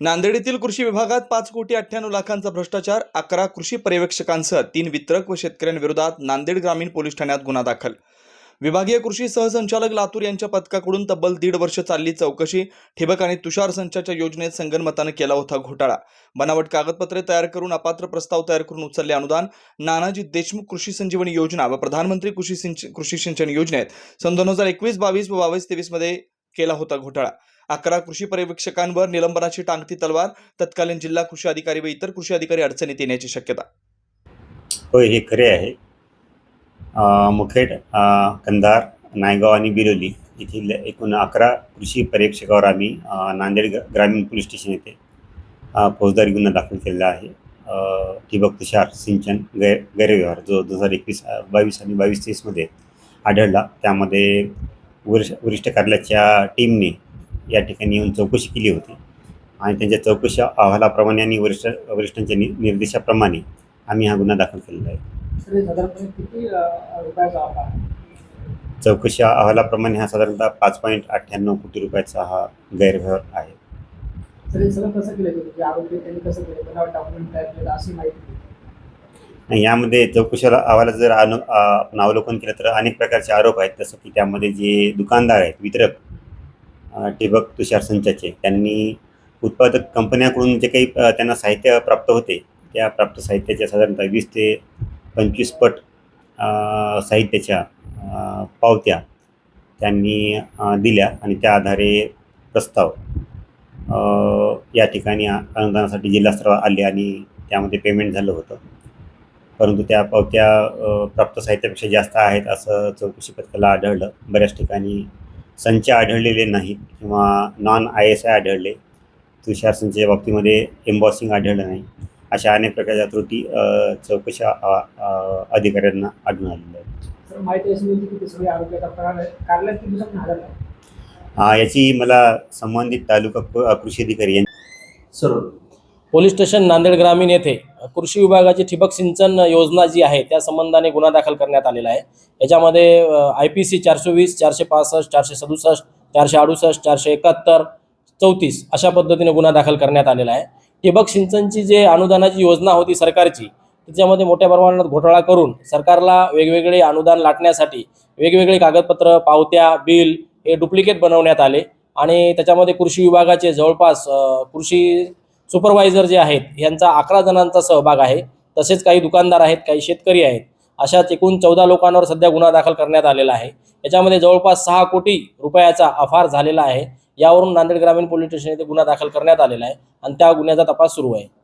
नांदेड येथील कृषी विभागात पाच कोटी अठ्ठ्याण्णव लाखांचा भ्रष्टाचार अकरा कृषी पर्यवेक्षकांसह तीन वितरक व शेतकऱ्यांविरोधात नांदेड ग्रामीण पोलीस ठाण्यात गुन्हा दाखल. विभागीय कृषी सहसंचालक लातूर यांच्या पथकाकडून तब्बल दीड वर्ष चालली चौकशी ठिबक आणि तुषार संचाच्या योजनेत संगनमतानं केला होता घोटाळा. बनावट कागदपत्रे तयार करून अपात्र प्रस्ताव तयार करून उचलले अनुदान नानाजी देशमुख कृषी संजीवनी योजना व प्रधानमंत्री कृषी सिंच कृषी सिंचन योजनेत सन दोन हजार एकवीस बावीस व बावीस तेवीसमध्ये केला होता घोटाळा. अकरा कृषी पर्यवेक्षकांवर निलंबनाची टांगती तलवार तत्कालीन जिल्हा कृषी अधिकारी व इतर कृषी अधिकारी अडचणीत येण्याची शक्यता. होय हे खरे आहे. मुखेड कंधार नायगाव आणि बिरोली येथील एकूण अकरा कृषी पर्यवेक्षकावर आम्ही नांदेड ग- ग्रामीण पोलीस स्टेशन येथे फौजदारी गुन्हा दाखल केलेला आहे. ठिबक तुषार सिंचन गैर गैरव्यवहार जो दोन हजार एकवीस बावीस आणि बावीस तेवीसमध्ये आढळला. त्यामध्ये वरिष्ठ वरिष्ठ कार्यालयाच्या टीमने या ठिकाणी येऊन चौकशी केली होती. आणि त्यांच्या चौकशी अहवालाप्रमाणे आणि वरिष्ठ वरिष्ठांच्या नि निर्देशाप्रमाणे आम्ही हा गुन्हा दाखल केलेला आहे. आहे? चौकशी अहवालाप्रमाणे हा साधारणतः पाच पॉईंट अठ्ठ्याण्णव कोटी रुपयाचा हा गैरव्यवहार आहे. तर हे सगळं कसं केलं गेलं? जे आरोग्य त्यांनी कसं केलं? बनावट डॉक्युमेंट तयार केलं? अशी माहिती दिली. आणि यामध्ये चौकशी अहवालात जर अनु आपण अवलोकन केलं तर अनेक प्रकारचे आरोप आहेत. जसं की त्यामध्ये जे दुकानदार आहेत वितरक ठिबक तुषार संचाचे. त्यांनी उत्पादक कंपन्याकडून जे काही त्यांना साहित्य प्राप्त होते त्या प्राप्त साहित्याच्या साधारणतः वीस ते पंचवीस पट साहित्याच्या पावत्या त्यांनी दिल्या आणि त्या आधारे प्रस्ताव या ठिकाणी अनुदानासाठी जिल्हास्तरावर आले आणि त्यामध्ये पेमेंट झालं होतं. परंतु त्या पावत्या प्राप्त साहित्यापेक्षा जास्त आहेत असं चौकशी पथकाला आढळलं. बऱ्याच ठिकाणी संच आढळलेले नाहीत किंवा नॉन आय एस आय आढळले. तुषार संचच्या बाबतीमध्ये एम्बॉसिंग आढळलं नाही. अशा अनेक प्रकारच्या त्रुटी चौकशी अधिकाऱ्यांना आढळून आलेल्या आहेत. याची मला संबंधित तालुका कृ- कृषी अधिकारी यांनी सर पोलीस स्टेशन नांदेड ग्रामीण येथे कृषी विभागाची ठिबक सिंचन योजना जी आहे त्या संबंधाने गुन्हा दाखल करण्यात आलेला आहे. याच्यामध्ये आय पी सी चारशे वीस चारशे पासष्ट चारशे सदुसष्ट चारशे अडुसष्ट चारशे एकाहत्तर चौतीस अशा पद्धतीने गुन्हा दाखल करण्यात आलेला आहे. ठिबक सिंचनची जे अनुदानाची योजना होती सरकारची त्याच्यामध्ये मोठ्या प्रमाणात घोटाळा करून सरकारला वेगवेगळे अनुदान लाटण्यासाठी वेगवेगळे कागदपत्र पावत्या बिल हे डुप्लिकेट बनवण्यात आले. आणि त्याच्यामध्ये कृषी विभागाचे जवळपास कृषी सुपरवायझर जे आहेत यांचा अकरा जणांचा सहभाग आहे. तसेच काही दुकानदार आहेत काही शेतकरी आहेत. अशाच एकूण चौदा लोकांवर सध्या गुन्हा दाखल करण्यात आलेला आहे. याच्यामध्ये जवळपास सहा कोटी रुपयाचा अफार झालेला आहे. यावरून नांदेड ग्रामीण पोलीस स्टेशन येथे गुन्हा दाखल करण्यात आलेला आहे. आणि त्या गुन्ह्याचा तपास सुरू आहे.